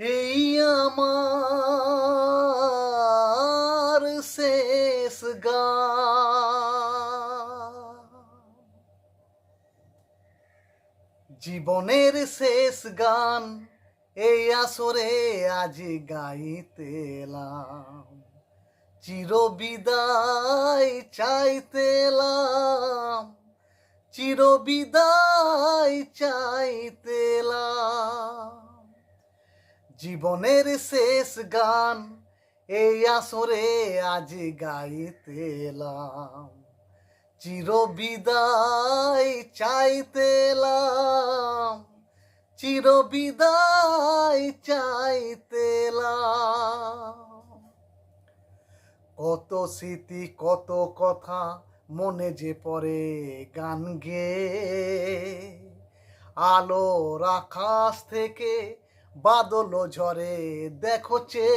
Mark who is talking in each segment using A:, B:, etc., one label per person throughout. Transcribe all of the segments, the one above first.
A: এই আমার শেষ গান জীবনের শেষ গান এই আসরে আজ গাইতেলাম চির বিদায় চাইতেলাম চির বিদায় চাইতেলাম জীবনের শেষ গান, এই আসরে আজ গাইতেলাম চির বিদায় চাইতেলাম চির বিদায় চাইতেলাম কত স্মৃতি, কত কথা মনে যে পড়ে গান গে। আলোর আকাশ থেকে বাদল ঝরে, দেখো চে।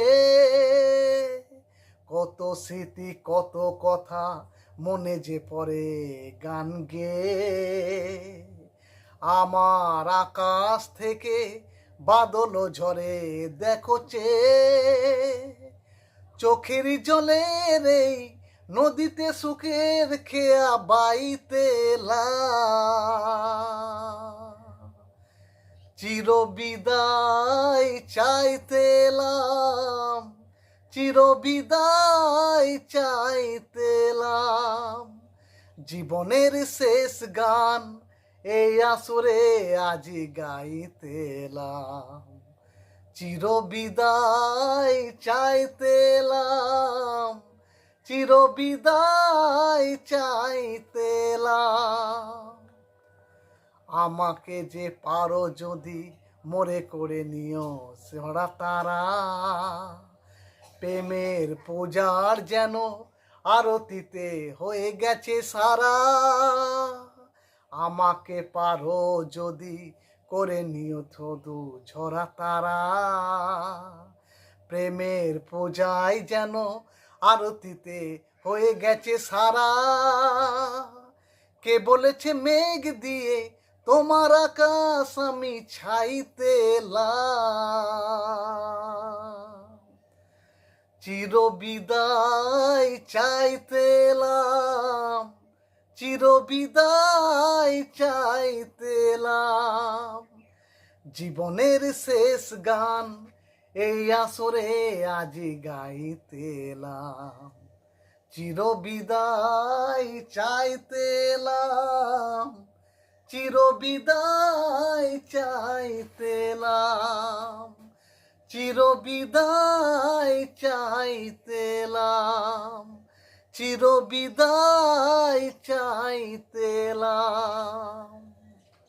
A: কত স্মৃতি, কত কথা মনে যে পড়ে গান গে। আমার আকাশ থেকে বাদল ঝরে, দেখো চে। চোখের জলের এই নদীতে সুখের খেয়া বাইতে চির বিদায় চাইতেলাম, চিরবিদায় চাইতেলাম। জীবনের শেষ গান এই আসরে আজি গাইতেলাম, চিরবিদায় চাইতেলাম চির বিদায় চাইতেলাম আমাকে যে পারো যদি মরে করে নিও সেরা তারা। প্রেমের পূজার যেন আরতিতে হয়ে গেছে সারা। আমাকে পারো যদি করে নিও থদু ঝরা তারা। প্রেমের পূজায় যেন আরতিতে হয়ে গেছে সারা। কে বলেছে মেঘ দিয়ে তোমার আকাশ আমি ছাইতে চির বিদায় চাইতেলাম চির বিদায় চাইতেলাম জীবনের শেষ গান এই আসরে আজি গাইতেলাম চির বিদায় চাইতেলাম চির বিদায় চাইতেলাম চিরবিদায় চাইতেলাম চিরবিদায় চাইতেলাম।